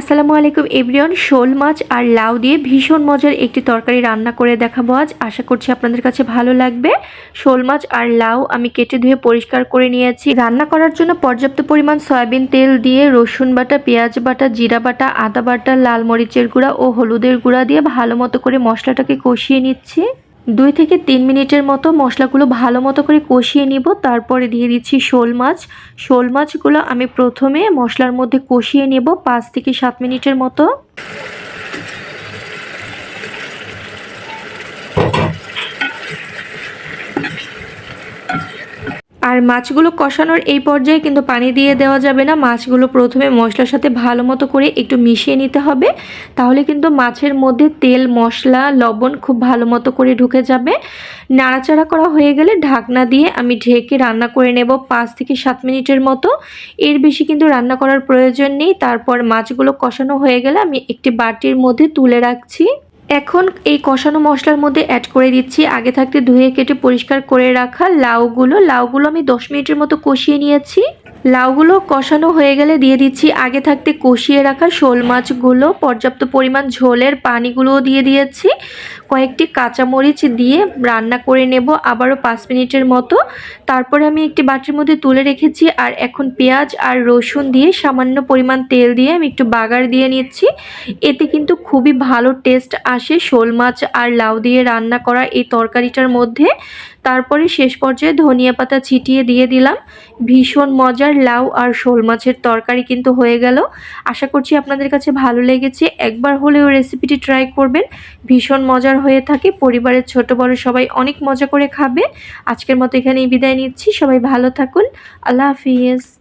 আসসালামু আলাইকুম এভরিওয়ান, শোল মাছ আর লাউ দিয়ে ভীষণ মজার একটি তরকারি রান্না করে দেখাবো আজ। আশা করছি আপনাদের কাছে ভালো লাগবে। শোল মাছ আর লাউ আমি কেটে ধুয়ে পরিষ্কার করে নিয়েছি। রান্না করার জন্য পর্যাপ্ত পরিমাণ সয়াবিন তেল দিয়ে রসুন বাটা, পেঁয়াজ বাটা, জিরা বাটা, আদা বাটা, লাল মরিচের গুঁড়া ও হলুদের গুঁড়া দিয়ে ভালো মতো করে মশলাটাকে কষিয়ে নিচ্ছি। দুই থেকে তিন মিনিটের মতো মশলাগুলো ভালো মতো করে কষিয়ে নিব। তারপরে দিয়ে দিচ্ছি শোল মাছ। শোল মাছগুলো আমি প্রথমে মশলার মধ্যে কষিয়ে নেব পাঁচ থেকে সাত মিনিটের মতো। আর মাছগুলো কষানোর এই পর্যায়ে কিন্তু পানি দিয়ে দেওয়া যাবে না। মাছগুলো প্রথমে মশলার সাথে ভালো মতো করে একটু মিশিয়ে নিতে হবে। তাহলে কিন্তু মাছের মধ্যে তেল, মশলা, লবণ খুব ভালো মতো করে ঢুকে যাবে। নাড়াচাড়া করা হয়ে গেলে ঢাকনা দিয়ে আমি ঢেকে রান্না করে নেব পাঁচ থেকে সাত মিনিটের মতো। এর বেশি কিন্তু রান্না করার প্রয়োজন নেই। তারপর মাছগুলো কষানো হয়ে গেলে আমি একটি বাটির মধ্যে তুলে রাখছি। এখন এই কষানো মশলার মধ্যে অ্যাড করে দিচ্ছি। আগে থাকতে ধুয়ে কেটে পরিষ্কার করে রাখা লাউগুলো। লাউগুলো আমি দশ মিনিটের মতো কষিয়ে নিয়েছি। লাউগুলো কষানো হয়ে গেলে দিয়ে দিচ্ছি আগে থাকতে কষিয়ে রাখা শোল মাছগুলো, পর্যাপ্ত পরিমাণ ঝোলের পানিগুলোও দিয়ে দিয়েছি। কয়েকটি কাঁচামরিচ দিয়ে রান্না করে নেব, আবারও পাঁচ মিনিটের মতো। তারপরে আমি একটি বাটির মধ্যে তুলে রেখেছি আর এখন পেঁয়াজ আর রসুন দিয়ে সামান্য পরিমাণ তেল দিয়ে আমি একটু বাগার দিয়ে নিচ্ছি। এতে কিন্তু খুবই ভালো টেস্ট আসে। শোল মাছ আর লাউ দিয়ে রান্না করা এই তরকারিটার মধ্যে। তারপরে শেষ পর্যায়ে ধনিয়া পাতা ছিটিয়ে দিয়ে দিলাম। ভীষণ মজার লাউ আর শোল মাছের তরকারি কিন্তু হয়ে গেল। আশা করছি আপনাদের কাছে ভালো লেগেছে। একবার হলেও রেসিপিটি ট্রাই করবেন। ভীষণ মজার হয়ে থাকে। পরিবারের ছোট বড় সবাই অনেক মজা করে খাবে। আজকের মতো এখানেই বিদায় নিচ্ছি। সবাই ভালো থাকুন। আল্লাহ হাফিজ।